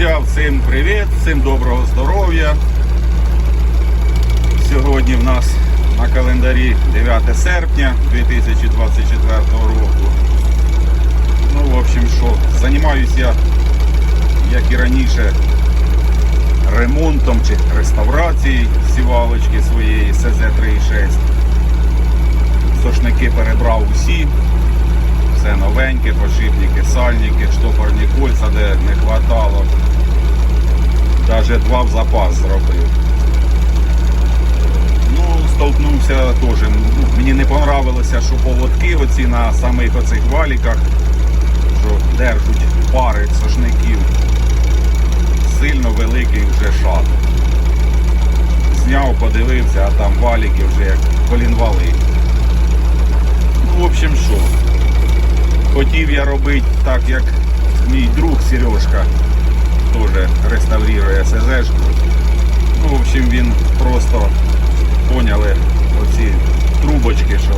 Друзі, всім привіт, всім доброго здоров'я. Сьогодні в нас на календарі 9 серпня 2024 року. Ну, в общем, що, займаюся я, як і раніше, ремонтом чи реставрацією сівалочки своєї СЗ-36. Сошники перебрав усі, все новеньке, подшипники, сальники, штопорні кольця, де не хватало. Даже два в запас зробив. Ну, столкнувся теж. ну, Мені не понравилося, що поводки оці на самих оцих валіках, що держуть пари сошників. Сильно великий вже шат. Зняв, подивився, а там валіки вже як колінвали. Ну, в общем, що. Хотів я робити так, як мій друг Сережка теж реставрує СЗшку. Ну, в общем, він просто поняли оці трубочки, що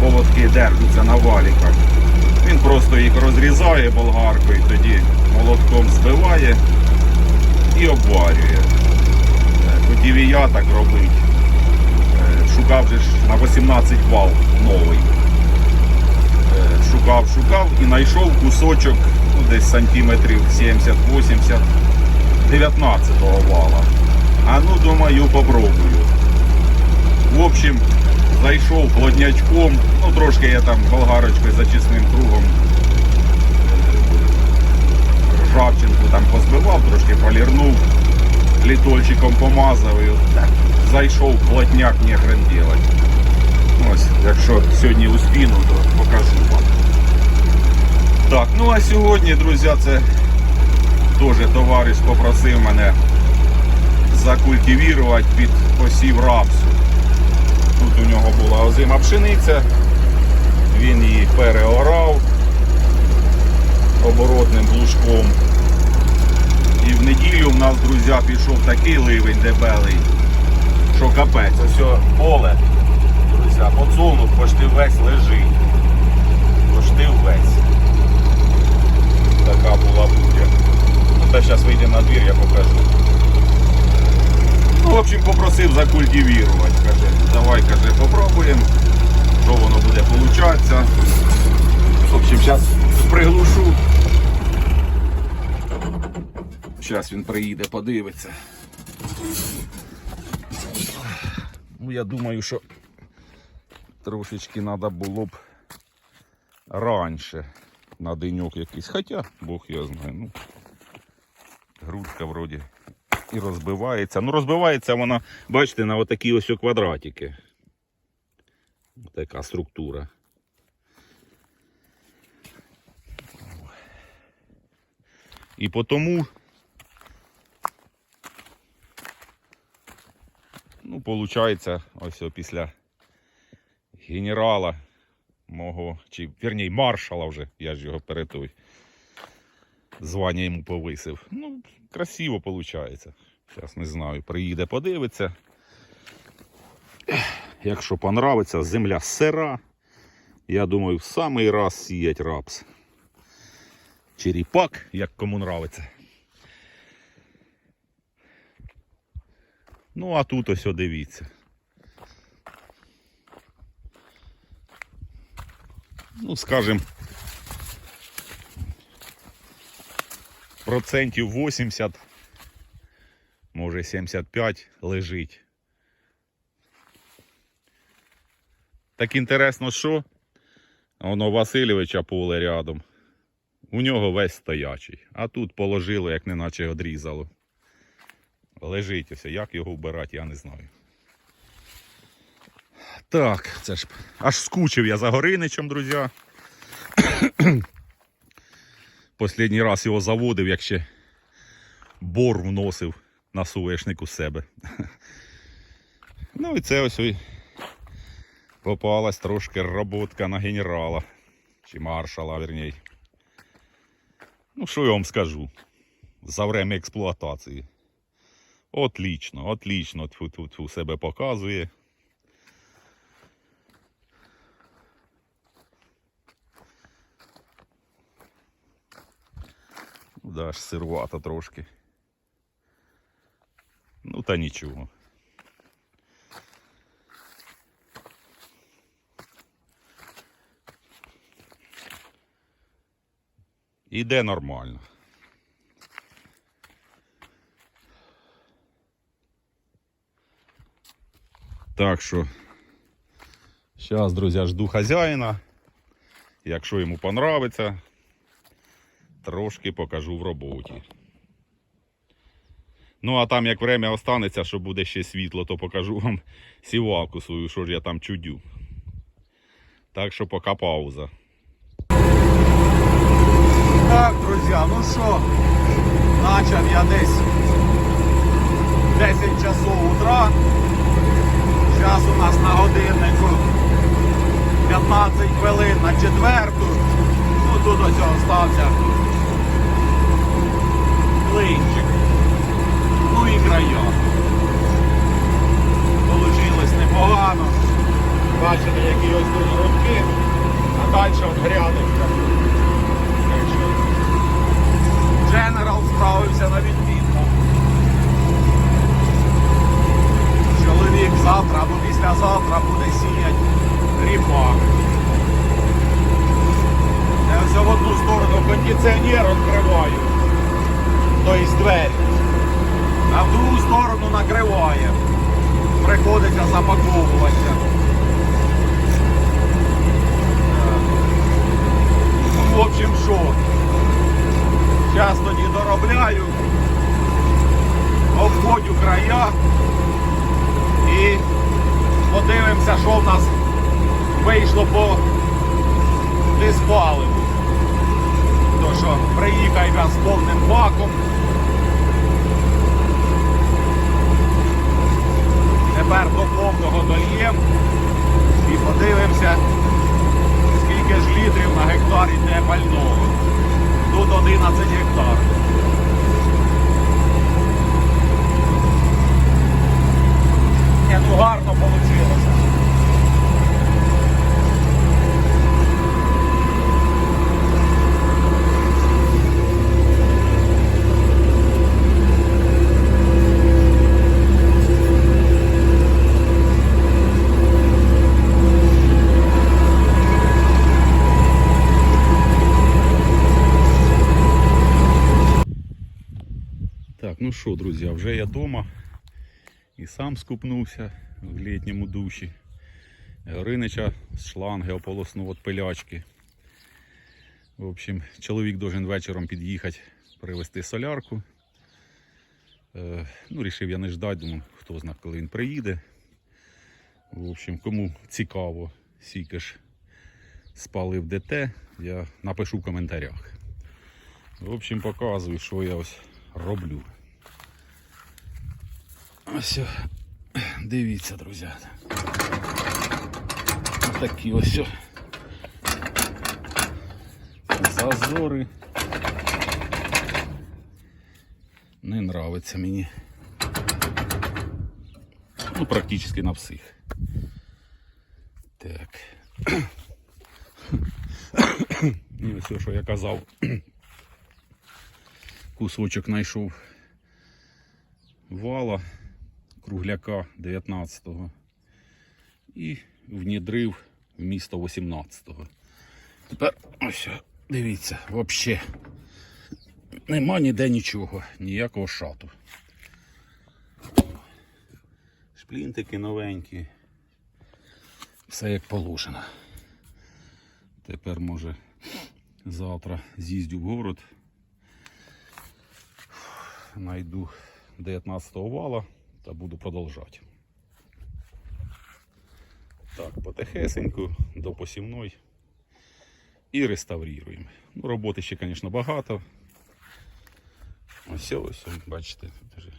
поводки держаться на валіках. Він просто їх розрізає болгаркою, тоді молотком збиває і обварює. Е, Хотів і я так робити. Е, Шукав же на 18 вал новий. Е, Шукав, шукав і знайшов кусочок ну, десь сантиметрів 70-80 19-го вала. А ну думаю, попробую. В общем, зайшов плотнячком, ну трошки я там болгарочкою зачисним кругом е, ржавчинку там позбивав, трошки полірнув, літольчиком помазав і так зайшов плотняк не хрен делать. Ось, якщо сьогодні успіну, то покажу вам. Так, ну а сьогодні, друзі, це теж товариш попросив мене закультивувати під посів рапсу. Тут у нього була озима пшениця, він її переорав оборотним блужком. І в неділю в нас, друзі, пішов такий ливень дебелий, що капець. Ось поле, друзі, подсолнух почти весь лежить. Почти весь. Така була буря. Ну, та зараз вийдемо на двір, я покажу. Ну, в общем, попросив закультивувати. Каже, давай, каже, попробуємо, що воно буде получатися. В общем, зараз приглушу. Зараз він приїде, подивиться. Ну, я думаю, що трошечки треба було б раніше на деньок якийсь. Хоча, Бог його знає. Ну, грудка вроді і розбивається. Ну, розбивається вона, бачите, на отакі ось квадратики. Така структура. І по тому, ну, виходить, ось після генерала мого, чи вірні, маршала вже, я ж його перетой. Звання йому повисив. Ну, красиво виходить. Зараз не знаю, приїде, подивиться. Якщо понравиться, земля сира. Я думаю, в самий раз сіять рапс. Черепак, як кому нравиться. Ну, а тут ось дивіться. Ну, скажем, процентів 80, може 75 лежить. Так інтересно, що? Воно Васильовича поле рядом. У нього весь стоячий. А тут положило, як неначе одрізало. Лежить ось, як його вбирати, я не знаю. Так, це ж аж скучив я за Гориничем, друзі. Последній раз його заводив, як ще бор вносив на сувешник у себе. Ну і це ось і попалась трошки роботка на генерала. Чи маршала, верней. Ну, що я вам скажу? За время експлуатації. Отлично, отлично. Тьфу -тьфу -тьфу, себе показує. Ну, Да, аж сирвато трошки. Ну та нічого. Іде нормально. Так що, зараз, друзі, жду хазяїна. Якщо йому понравиться, трошки покажу в роботі. Ну, а там, як время останеться, що буде ще світло, то покажу вам сівалку свою, що ж я там чудю. Так що поки пауза. Так, друзі, ну що, почав я десь 10 часов утра. Зараз у нас на годиннику 15 хвилин на четверту. Ну тут ось остався клинчик. Ну і края. Получилось непогано. Бачите, які ось тут рубки, а далі от грядочка. Дженерал справився на відмінно. Чоловік завтра або післязавтра буде сіяти ріпак. Я все в одну сторону кондиціонер відкриваю. Тобто двері. А в другу сторону накриває. Приходиться запаковуватися. Ну, в общем, що? Зараз тоді доробляю, обходю края і подивимося, що в нас вийшло по диспаливу. То що приїхав я з повним баком. Тепер до повного дольєм і подивимося, скільки ж літрів на гектар йде пального. Тут 11 гектар. Ні, ну гарно вийшло. Так, ну що, друзі, вже я вдома і сам скупнувся в літньому душі. Горинича з шланги ополоснув від пилячки. В общем, чоловік должен вечором під'їхати, привезти солярку. Е, ну, рішив я не ждати, думав, хто знає, коли він приїде. В общем, кому цікаво, ж спалив ДТ, я напишу в коментарях. В общем, показую, що я ось роблю. Ось, дивіться, друзі. Такі ось зазори. Не нравиться мені. Ну, практично на всіх. Так. І ось, що я казав. Кусочок знайшов вала кругляка 19-го і внідрив в місто 18-го. Тепер ось дивіться, взагалі нема ніде нічого, ніякого шату. Шплінтики новенькі. Все як положено. Тепер може завтра з'їздю в город. Найду 19-го вала та буду продовжати. Так, потихесеньку до посівної і реставруємо. Ну, роботи ще, звісно, багато. Ось ось, бачите, вже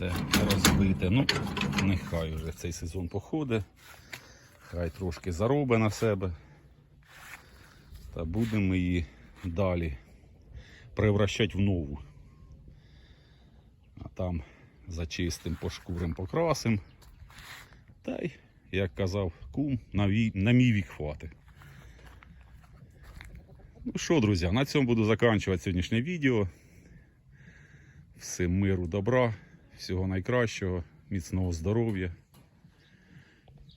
все розбите. Ну, нехай вже цей сезон походить. Хай трошки заробить на себе. Та будемо її далі превращати в нову. Там зачистим, пошкурим, покрасим. Та й, як казав кум, на, ві... на мій вік хватить. Ну що, друзі, на цьому буду закінчувати сьогоднішнє відео. Всім миру, добра, всього найкращого, міцного здоров'я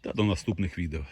та до наступних відео.